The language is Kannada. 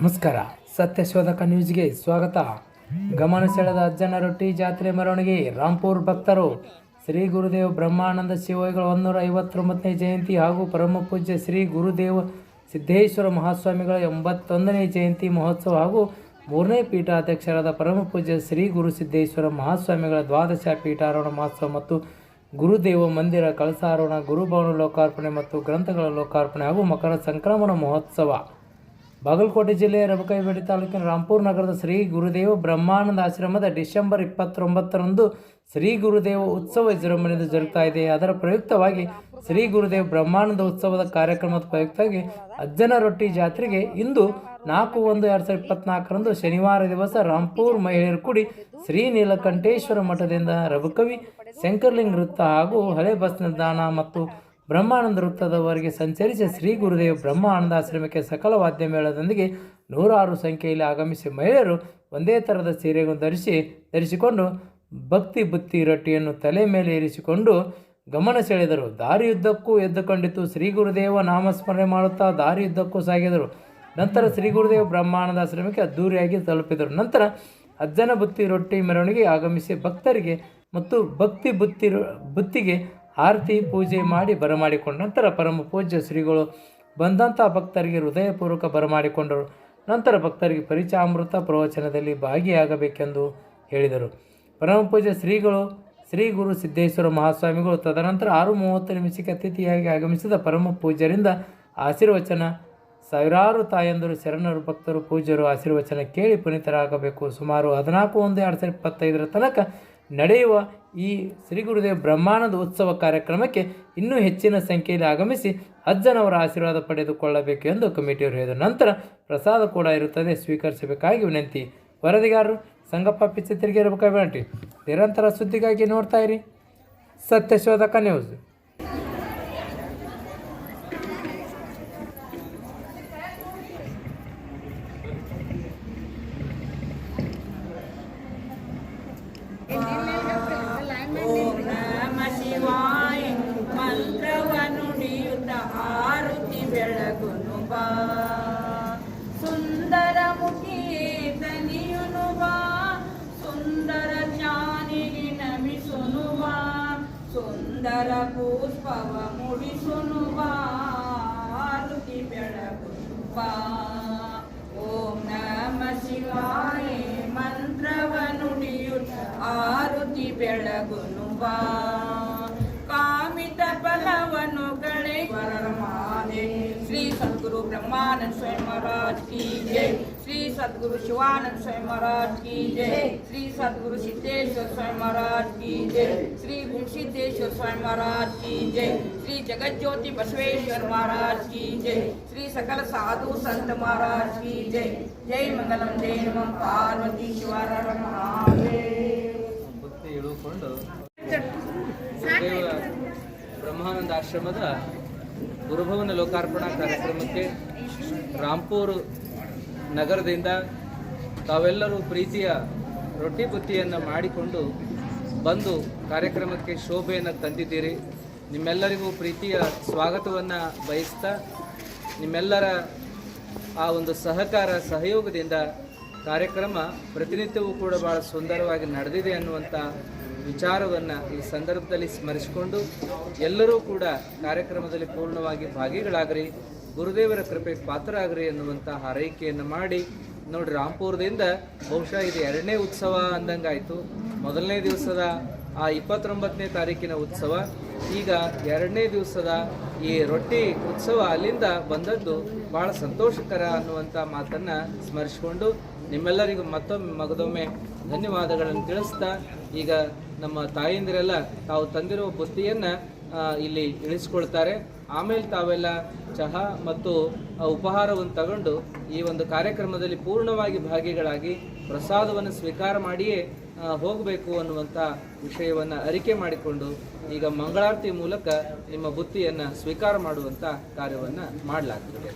ನಮಸ್ಕಾರ. ಸತ್ಯಶೋಧಕ ನ್ಯೂಸ್ಗೆ ಸ್ವಾಗತ. ಗಮನ ಸೆಳೆದ ಅಜ್ಜನ ರೊಟ್ಟಿ ಜಾತ್ರೆ ಮೆರವಣಿಗೆ ರಾಂಪುರ್ ಭಕ್ತರು ಶ್ರೀ ಗುರುದೇವ್ ಬ್ರಹ್ಮಾನಂದ ಶಿವಗಳ ಒಂದೂರ ಐವತ್ತೊಂಬತ್ತನೇ ಜಯಂತಿ ಹಾಗೂ ಪರಮ ಪೂಜ್ಯ ಶ್ರೀ ಗುರುದೇವ ಸಿದ್ದೇಶ್ವರ ಮಹಾಸ್ವಾಮಿಗಳ ಎಂಬತ್ತೊಂದನೇ ಜಯಂತಿ ಮಹೋತ್ಸವ ಹಾಗೂ ಮೂರನೇ ಪೀಠಾಧ್ಯಕ್ಷರಾದ ಪರಮ ಪೂಜ್ಯ ಶ್ರೀ ಗುರು ಸಿದ್ದೇಶ್ವರ ಮಹಾಸ್ವಾಮಿಗಳ ದ್ವಾದಶ ಪೀಠಾರೋಹಣ ಮಹೋತ್ಸವ ಮತ್ತು ಗುರುದೇವ ಮಂದಿರ ಕಳಸಾರೋಹಣ, ಗುರುಭವನ ಲೋಕಾರ್ಪಣೆ ಮತ್ತು ಗ್ರಂಥಗಳ ಲೋಕಾರ್ಪಣೆ ಹಾಗೂ ಮಕರ ಸಂಕ್ರಮಣ ಮಹೋತ್ಸವ. ಬಾಗಲಕೋಟೆ ಜಿಲ್ಲೆಯ ರಬಕೈಬೇಡಿ ತಾಲೂಕಿನ ರಾಂಪುರ ನಗರದ ಶ್ರೀ ಗುರುದೇವ ಬ್ರಹ್ಮಾನಂದ ಆಶ್ರಮದ ಡಿಸೆಂಬರ್ ಇಪ್ಪತ್ತೊಂಬತ್ತರಂದು ಶ್ರೀ ಗುರುದೇವ ಉತ್ಸವ ವಿಜೃಂಭಣೆಯಿಂದ ಜರುಗ್ತಾ ಇದೆ. ಅದರ ಪ್ರಯುಕ್ತವಾಗಿ ಶ್ರೀ ಗುರುದೇವ ಬ್ರಹ್ಮಾನಂದ ಉತ್ಸವದ ಕಾರ್ಯಕ್ರಮದ ಪ್ರಯುಕ್ತವಾಗಿ ಅಜ್ಜನ ರೊಟ್ಟಿ ಜಾತ್ರೆಗೆ ಇಂದು ನಾಲ್ಕು ಒಂದು ಎರಡು ಸಾವಿರದ ಇಪ್ಪತ್ನಾಲ್ಕರಂದು ಶನಿವಾರ ದಿವಸ ರಾಂಪುರ್ ಮಹಿಳೆಯರು ಕೂಡಿ ಶ್ರೀ ನೀಲಕಂಠೇಶ್ವರ ಮಠದಿಂದ ರಬಕವಿ, ಶಂಕರ್ಲಿಂಗ್ ವೃತ್ತ ಹಾಗೂ ಹಳೆ ಬಸ್ ನಿಲ್ದಾಣ ಮತ್ತು ಬ್ರಹ್ಮಾನಂದ ವೃತ್ತದವರೆಗೆ ಸಂಚರಿಸಿ ಶ್ರೀ ಗುರುದೇವ ಬ್ರಹ್ಮಾನಂದ ಆಶ್ರಮಕ್ಕೆ ಸಕಲ ವಾದ್ಯ ಮೇಳದೊಂದಿಗೆ ನೂರಾರು ಸಂಖ್ಯೆಯಲ್ಲಿ ಆಗಮಿಸಿ ಮಹಿಳೆಯರು ಒಂದೇ ಥರದ ಸೀರೆಗಳನ್ನು ಧರಿಸಿ, ಧರಿಸಿಕೊಂಡು ಭಕ್ತಿ ಬುತ್ತಿ ರೊಟ್ಟಿಯನ್ನು ತಲೆ ಮೇಲೆ ಇರಿಸಿಕೊಂಡು ಗಮನ ಸೆಳೆದರು. ದಾರಿಯುದ್ದಕ್ಕೂ ಎದ್ದುಕೊಂಡಿತು. ಶ್ರೀ ಗುರುದೇವ ನಾಮಸ್ಮರಣೆ ಮಾಡುತ್ತಾ ದಾರಿಯುದ್ದಕ್ಕೂ ಸಾಗಿದರು. ನಂತರ ಶ್ರೀ ಗುರುದೇವ ಬ್ರಹ್ಮಾನಂದ ಆಶ್ರಮಕ್ಕೆ ಅದ್ದೂರಿಯಾಗಿ ತಲುಪಿದರು. ನಂತರ ಅಜ್ಜನ ಬುತ್ತಿ ರೊಟ್ಟಿ ಮೆರವಣಿಗೆ ಆಗಮಿಸಿ ಭಕ್ತರಿಗೆ ಮತ್ತು ಭಕ್ತಿ ಬುತ್ತಿ ಬುತ್ತಿಗೆ ಆರತಿ ಪೂಜೆ ಮಾಡಿ ಬರಮಾಡಿಕೊಂಡ ನಂತರ ಪರಮ ಪೂಜ್ಯ ಶ್ರೀಗಳು ಬಂದಂಥ ಭಕ್ತರಿಗೆ ಹೃದಯಪೂರ್ವಕ ಬರಮಾಡಿಕೊಂಡರು. ನಂತರ ಭಕ್ತರಿಗೆ ಪರಿಚಯಾಮೃತ ಪ್ರವಚನದಲ್ಲಿ ಭಾಗಿಯಾಗಬೇಕೆಂದು ಹೇಳಿದರು. ಪರಮ ಪೂಜ್ಯ ಶ್ರೀಗಳು, ಶ್ರೀ ಗುರು ಸಿದ್ದೇಶ್ವರ ಮಹಾಸ್ವಾಮಿಗಳು ತದನಂತರ ಆರು ಮೂವತ್ತು ನಿಮಿಷಕ್ಕೆ ಅತಿಥಿಯಾಗಿ ಆಗಮಿಸಿದ ಪರಮ ಪೂಜ್ಯರಿಂದ ಆಶೀರ್ವಚನ, ಸಾವಿರಾರು ತಾಯಂದರು, ಶರಣರು, ಭಕ್ತರು, ಪೂಜ್ಯರು ಆಶೀರ್ವಚನ ಕೇಳಿ ಪುನೀತರಾಗಬೇಕು. ಸುಮಾರು ಹದಿನಾಲ್ಕು ಒಂದು ಎರಡು ಸಾವಿರದ ಇಪ್ಪತ್ತೈದರ ತನಕ ನಡೆಯುವ ಈ ಶ್ರೀ ಗುರುದೇವ್ ಬ್ರಹ್ಮಾನಂದ ಉತ್ಸವ ಕಾರ್ಯಕ್ರಮಕ್ಕೆ ಇನ್ನೂ ಹೆಚ್ಚಿನ ಸಂಖ್ಯೆಯಲ್ಲಿ ಆಗಮಿಸಿ ಅಜ್ಜನವರ ಆಶೀರ್ವಾದ ಪಡೆದುಕೊಳ್ಳಬೇಕು ಎಂದು ಕಮಿಟಿಯವರು ಹೇಳಿದರು. ನಂತರ ಪ್ರಸಾದ ಕೂಡ ಇರುತ್ತದೆ. ಸ್ವೀಕರಿಸಬೇಕಾಗಿ ವಿನಂತಿ. ವರದಿಗಾರರು, ಸಂಗಪ್ಪ ಪಿಚ್ಚಿತ್ರಿಗೆ ತಿರುಗಿರಬೇಕಾಗಿ ನಿರಂತರ ಸುದ್ದಿಗಾಗಿ ನೋಡ್ತಾ ಇರಿ. ಸತ್ಯಶೋಧಕ ನ್ಯೂಸ್. ಸುಂದರ ಪುಷ್ಪವ ಮುಡಿಸುನು ಬಾ ಆರುತಿ ಬೆಳಗುನು ಬಾ ಓಂ ನಮ ಶಿವಾಯ ಮಂತ್ರವನ್ನು ನುಡಿಯುತ್ತ ಆರುತಿ ಬೆಳಗುನು ಬಾ ಕಾಮಿತ ಫಲವನ್ನು ಗಳೆ ವರಮಾನೆ ಶ್ರೀ ಸದ್ಗುರು ಬ್ರಹ್ಮಾನಂದ ಸ್ವಯಂ ಮಹಾರಾಜ್ ಕಿ ಜೈ ಶ್ರೀ ಸದ್ಗುರು ಶಿವಾನಂದ ಸ್ವಯಂ ಮಹಾರಾಜ್ ಕಿ ಜೈ ಶ್ರೀ ಸದ್ಗುರು ಸಿದ್ದೇಶ್ವರ ಸ್ವಯಂ ಮಹಾರಾಜ್ ಕಿ ಜೈ ಶ್ರೀ ಸಿದ್ದೇಶ್ವರ ಸ್ವಯಂ ಮಹಾರಾಜ್ ಕಿ ಜೈ ಶ್ರೀ ಜಗಜ್ಯೋತಿ ಬಸವೇಶ್ವರ ಮಹಾರಾಜ್ ಕಿ ಜೈ ಶ್ರೀ ಸಕಲ ಸಾಧು ಸಂತ ಮಹಾರಾಜ್ ಕಿ ಜೈ ಜೈ ಮಂಗಲಂ ಜೈ ನಮಃ ಪಾರ್ವತಿ ಶಿವರ ಮಹಾದೇವ್ ಭಕ್ತಿ ಇಳುಕೊಂಡು ಗುರುದೇವ ಬ್ರಹ್ಮಾನಂದ ಆಶ್ರಮದ ಗುರುಭವನ ಲೋಕಾರ್ಪಣಾ ಕಾರ್ಯಕ್ರಮಕ್ಕೆ ರಾಂಪುರ್ ನಗರದಿಂದ ತಾವೆಲ್ಲರೂ ಪ್ರೀತಿಯ ರೊಟ್ಟಿ ಬುತ್ತಿಯನ್ನು ಮಾಡಿಕೊಂಡು ಬಂದು ಕಾರ್ಯಕ್ರಮಕ್ಕೆ ಶೋಭೆಯನ್ನು ತಂದಿದ್ದೀರಿ. ನಿಮ್ಮೆಲ್ಲರಿಗೂ ಪ್ರೀತಿಯ ಸ್ವಾಗತವನ್ನು ಬಯಸ್ತಾ ನಿಮ್ಮೆಲ್ಲರ ಆ ಒಂದು ಸಹಕಾರ ಸಹಯೋಗದಿಂದ ಕಾರ್ಯಕ್ರಮ ಪ್ರತಿನಿತ್ಯವೂ ಕೂಡ ಭಾಳ ಸುಂದರವಾಗಿ ನಡೆದಿದೆ ಅನ್ನುವಂಥ ವಿಚಾರವನ್ನು ಈ ಸಂದರ್ಭದಲ್ಲಿ ಸ್ಮರಿಸಿಕೊಂಡು ಎಲ್ಲರೂ ಕೂಡ ಕಾರ್ಯಕ್ರಮದಲ್ಲಿ ಪೂರ್ಣವಾಗಿ ಭಾಗಿಗಳಾಗ್ರಿ. ಗುರುದೇವರ ಕೃಪೆಗೆ ಪಾತ್ರರಾಗ್ರಿ ಎನ್ನುವಂಥ ಹಾರೈಕೆಯನ್ನು ಮಾಡಿ ನೋಡಿ ರಾಂಪುರದಿಂದ ಬಹುಶಃ ಇದು ಎರಡನೇ ಉತ್ಸವ ಅಂದಂಗಾಯಿತು. ಮೊದಲನೇ ದಿವಸದ ಆ ಇಪ್ಪತ್ತೊಂಬತ್ತನೇ ತಾರೀಕಿನ ಉತ್ಸವ. ಈಗ ಎರಡನೇ ದಿವಸದ ಈ ರೊಟ್ಟಿ ಉತ್ಸವ ಅಲ್ಲಿಂದ ಬಂದದ್ದು ಭಾಳ ಸಂತೋಷಕರ ಅನ್ನುವಂಥ ಮಾತನ್ನು ಸ್ಮರಿಸಿಕೊಂಡು ನಿಮ್ಮೆಲ್ಲರಿಗೂ ಮತ್ತೊಮ್ಮೆ ಮಗದೊಮ್ಮೆ ಧನ್ಯವಾದಗಳನ್ನು ತಿಳಿಸ್ತಾ, ಈಗ ನಮ್ಮ ತಾಯಂದಿರೆಲ್ಲ ತಾವು ತಂದಿರುವ ಬುತ್ತಿಯನ್ನು ಇಲ್ಲಿ ಇಳಿಸ್ಕೊಳ್ತಾರೆ. ಆಮೇಲೆ ತಾವೆಲ್ಲ ಚಹಾ ಮತ್ತು ಉಪಹಾರವನ್ನು ತಗೊಂಡು ಈ ಒಂದು ಕಾರ್ಯಕ್ರಮದಲ್ಲಿ ಪೂರ್ಣವಾಗಿ ಭಾಗಿಗಳಾಗಿ ಪ್ರಸಾದವನ್ನು ಸ್ವೀಕಾರ ಮಾಡಿಯೇ ಹೋಗಬೇಕು ಅನ್ನುವಂಥ ವಿಷಯವನ್ನು ಅರಿಕೆ ಮಾಡಿಕೊಂಡು ಈಗ ಮಂಗಳಾರತಿ ಮೂಲಕ ನಿಮ್ಮ ಬುತ್ತಿಯನ್ನು ಸ್ವೀಕಾರ ಮಾಡುವಂಥ ಕಾರ್ಯವನ್ನು ಮಾಡಲಾಗ್ತದೆ.